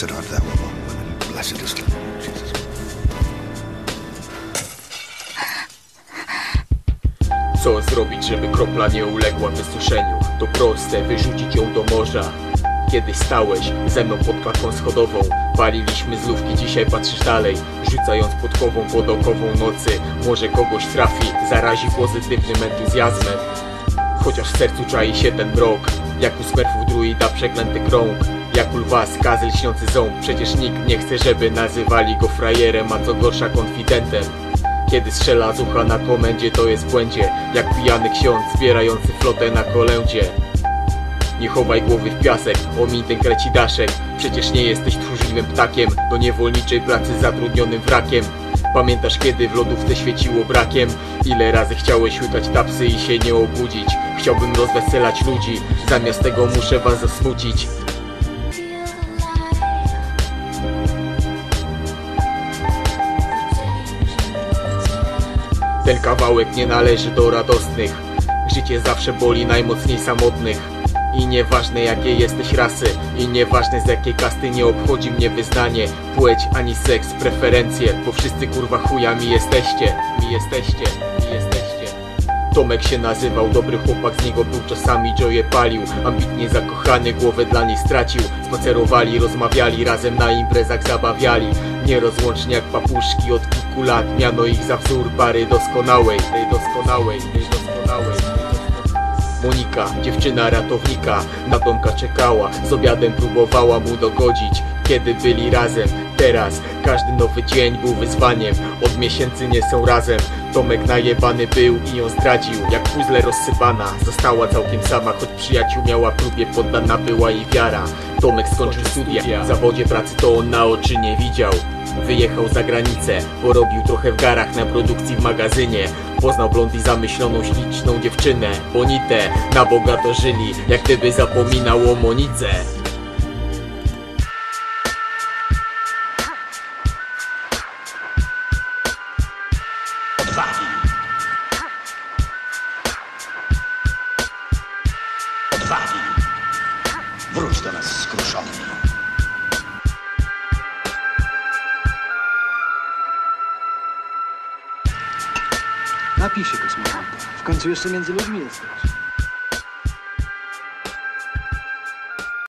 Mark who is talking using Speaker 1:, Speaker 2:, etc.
Speaker 1: Blessed art thou women, blessed is Jesus. Co zrobić, żeby kropla nie uległa wysuszeniu? To proste, wyrzucić ją do morza. Kiedy stałeś ze mną pod klatką schodową Paliliśmy zlówki, dzisiaj patrzysz dalej Rzucając podkową pod okową nocy Może kogoś trafi, zarazi pozytywnym entuzjazmem Chociaż w sercu czai się ten mrok Jak u smerfów druida przeklęty krąg jak lwa skazy lśniący ząb. Przecież nikt nie chce, żeby nazywali go frajerem A co gorsza konfidentem. Kiedy strzela z ucha na komendzie to jest błędzie. Jak pijany ksiądz zbierający flotę na kolędzie. Nie chowaj głowy w piasek, omiń ten kreci daszek. Przecież nie jesteś tchórzliwym ptakiem Do niewolniczej pracy zatrudnionym wrakiem. Pamiętasz kiedy w lodówce świeciło brakiem? Ile razy chciałeś łykać tapsy i się nie obudzić? Chciałbym rozweselać ludzi Zamiast tego muszę was zasmucić Ten kawałek nie należy do radosnych. Życie zawsze boli najmocniej samotnych. I nieważne jakiej jesteś rasy I nieważne z jakiej kasty nie obchodzi mnie wyznanie. Płeć ani seks, preferencje Bo wszyscy kurwa chujami jesteście Mi jesteście, mi jesteście. Tomek się nazywał, dobry chłopak, z niego był czasami Joe palił. Ambitnie zakochany, głowę dla niej stracił. Spacerowali, rozmawiali, razem na imprezach zabawiali Nierozłącznie jak papuszki od kilku lat. Miano ich za wzór pary doskonałej Tej doskonałej, tej doskonałej. Monika, dziewczyna ratownika Na Tomka czekała, z obiadem próbowała mu dogodzić Kiedy byli razem, teraz Każdy nowy dzień był wyzwaniem. Od miesięcy nie są razem. Tomek najebany był i ją zdradził Jak puzzle rozsypana Została całkiem sama, choć przyjaciół miała próbie Poddana była jej wiara. Tomek skończył studia. W zawodzie pracy to on na oczy nie widział. Wyjechał za granicę, porobił trochę w garach na produkcji w magazynie. Poznał blond i zamyśloną śliczną dziewczynę Bonitę, na bogato żyli, jak gdyby zapominał o Monice
Speaker 2: Napij się, kosmonauta. W końcu jeszcze między ludźmi jesteś.